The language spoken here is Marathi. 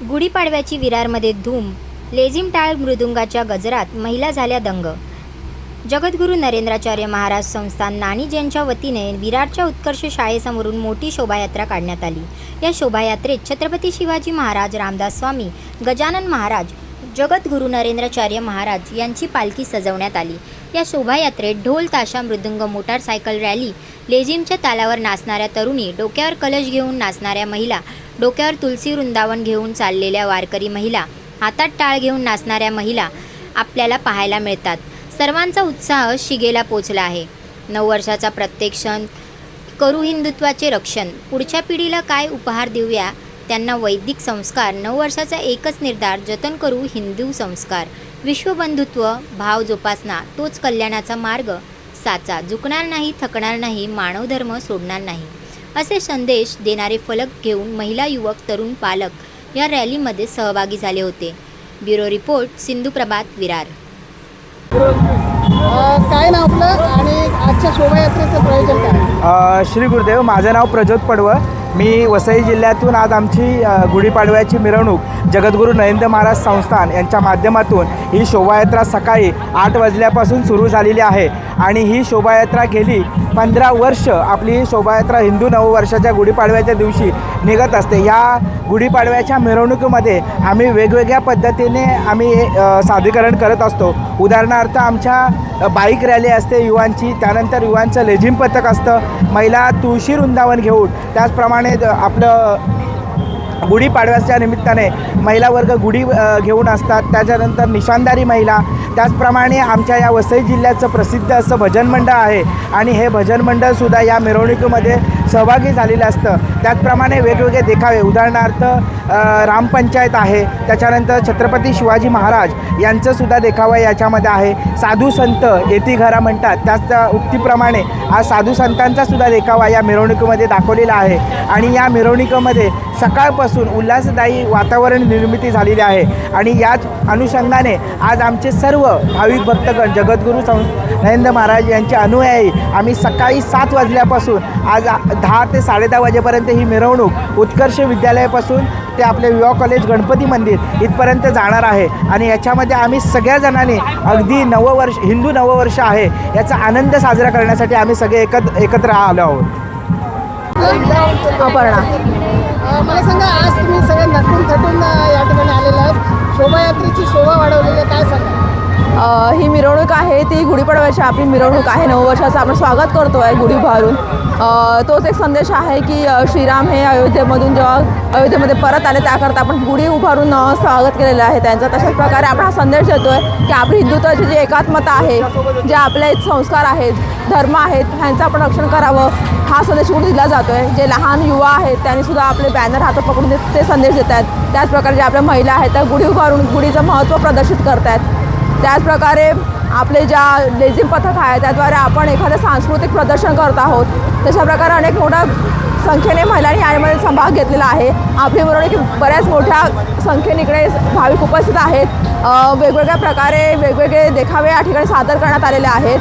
गुढीपाडव्याची विरारमध्ये धूम लेझिम टाळ मृदुंगाच्या गजरात महिला झाल्या दंग. जगद्गुरू नरेंद्राचार्य महाराज संस्थान नाणी जैनच्या वतीने विरारच्या उत्कर्ष शाळेसमोरून मोठी शोभायात्रा काढण्यात आली. या शोभायात्रेत छत्रपती शिवाजी महाराज रामदास स्वामी गजानन महाराज जगद्गुरू नरेंद्राचार्य महाराज यांची पालखी सजवण्यात आली. या शोभायात्रेत ढोल ताशा मृदुंग मोटारसायकल रॅली लेझिमच्या तालावर नाचणाऱ्या तरुणी डोक्यावर कलश घेऊन नाचणाऱ्या महिला डोक्यावर तुलसी वृंदावन घेऊन चाललेल्या वारकरी महिला हातात टाळ घेऊन नाचणाऱ्या महिला आपल्याला पाहायला मिळतात. सर्वांचा उत्साह शिगेला पोचला आहे. नऊ वर्षाचा प्रत्येक क्षण करू हिंदुत्वाचे रक्षण. पुढच्या पिढीला काय उपहार देऊया? त्यांना वैदिक संस्कार. नऊ वर्षाचा एकच निर्धार जतन करू हिंदू संस्कार. विश्वबंधुत्व भाव जोपासना तोच कल्याणाचा मार्ग साचा. झुकणार नाही थकणार नाही मानवधर्म सोडणार नाही. असे संदेश देणारे फलक घेऊन महिला युवक तरुण पालक या रॅलीमध्ये सहभागी झाले होते. Bureau report Sindhu Prabhat Virar. काय नाव आपलं? आणि आजच्या शोभायात्रेचं प्रयोजन काय? श्री गुरुदेव माझं नाव प्रज्योत पडवळ. मी वसई जिल्ह्यातून आज आमची गुढीपाडव्याची मिरवणूक जगद्गुरू नरेंद्र महाराज संस्थान यांच्या माध्यमातून ही शोभायात्रा सकाळी आठ वाजल्यापासून सुरू झालेली आहे. आणि ही शोभायात्रा गेली पंधरा वर्ष आपली ही शोभायात्रा हिंदू नववर्षाच्या गुढीपाडव्याच्या दिवशी निघत असते. या गुढीपाडव्याच्या मिरवणुकीमध्ये आम्ही वेगवेगळ्या पद्धतीने आम्ही सादरीकरण करत असतो. उदाहरणार्थ आमच्या बाईक रॅली असते युवांची त्यानंतर युवांचं लेझिम पथक असतं. महिला तुळशी वृंदावन घेऊन त्याचप्रमाणे निमित्ताने आपलं गुढीपाडव्याच्या निमित्ताने महिला वर्ग गुढी घेऊन असतात. त्याच्यानंतर निशानदारी महिला. त्याचप्रमाणे आमच्या या वसई जिल्ह्याचं प्रसिद्ध असं भजन मंडळ आहे. आणि हे भजन मंडळसुद्धा या मिरवणुकीमध्ये सहभागी झालेलं असतं. त्याचप्रमाणे वेगवेगळे देखावे. उदाहरणार्थ रामपंचायत आहे. त्याच्यानंतर छत्रपती शिवाजी महाराज यांचंसुद्धा देखावा याच्यामध्ये आहे. साधू संत येती घरा म्हणतात. त्याच त्या उक्तीप्रमाणे आज साधू संतांचा सुद्धा देखावा या मिरवणुकीमध्ये दाखवलेला आहे. आणि या मिरवणुकीमध्ये सकाळपासून उल्हासदायी वातावरण निर्मिती झालेली आहे. आणि याच अनुषंगाने आज आमचे सर्व भाविक भक्तगण जगद्गुरू सं नरेंद्र महाराज यांचे अनुयायी आम्ही सकाळी सात वाजल्यापासून आज दहा ते साडेदहा वाजेपर्यंत ही मिरवणूक उत्कर्ष विद्यालयापासून ते आपले युवा कॉलेज गणपती मंदिर इथपर्यंत जाणार आहे. आणि याच्यामध्ये आम्ही सगळ्या जणांनी अगदी नववर्ष हिंदू नववर्ष आहे याचा आनंद साजरा करण्यासाठी आम्ही सगळे एकत्र एकत्र आलो आहोत. अपर्णा. मला सांगा आज तुम्ही सगळे नटून थटून या ठिकाणी आलेले आहात. शोभायात्रेची शोभा वाढवलेली आहे काय सांगा ही मिरवणूक आहे ती गुढीपाडव्याची आपली मिरवणूक आहे. नऊ वर्षाचं आपण स्वागत करतो आहे गुढी उभारून तोच एक संदेश आहे की श्रीराम हे अयोध्येमधून जेव्हा अयोध्येमध्ये परत आले त्याकरता आपण गुढी उभारून स्वागत केलेलं आहे त्यांचं. तशाच प्रकारे आपण हा संदेश देतो आहे की आपली हिंदुत्वाची जी एकात्मता आहे जे आपले संस्कार आहेत धर्म आहेत ह्यांचं आपण रक्षण करावं हा संदेश कुठे दिला जातो आहे जे लहान युवा आहेत त्यांनी सुद्धा आपले बॅनर हातात पकडून ते संदेश देत आहेत त्याचप्रकारे जे आपल्या महिला आहेत त्या गुढी उभारून गुढीचं महत्त्व प्रदर्शित करत आहेत त्याचप्रकारे आपले ज्या लेझिम पथक आहे त्याद्वारे आपण एखादं सांस्कृतिक प्रदर्शन करत आहोत. तशा प्रकारे अनेक मोठ्या संख्येने महिलांनी यामध्ये सहभाग घेतलेला आहे. आपली मिरवणूक बऱ्याच मोठ्या संख्येने इकडे भाविक उपस्थित आहेत. वेगवेगळ्या प्रकारे वेगवेगळे देखावे या ठिकाणी सादर करण्यात आलेले आहेत.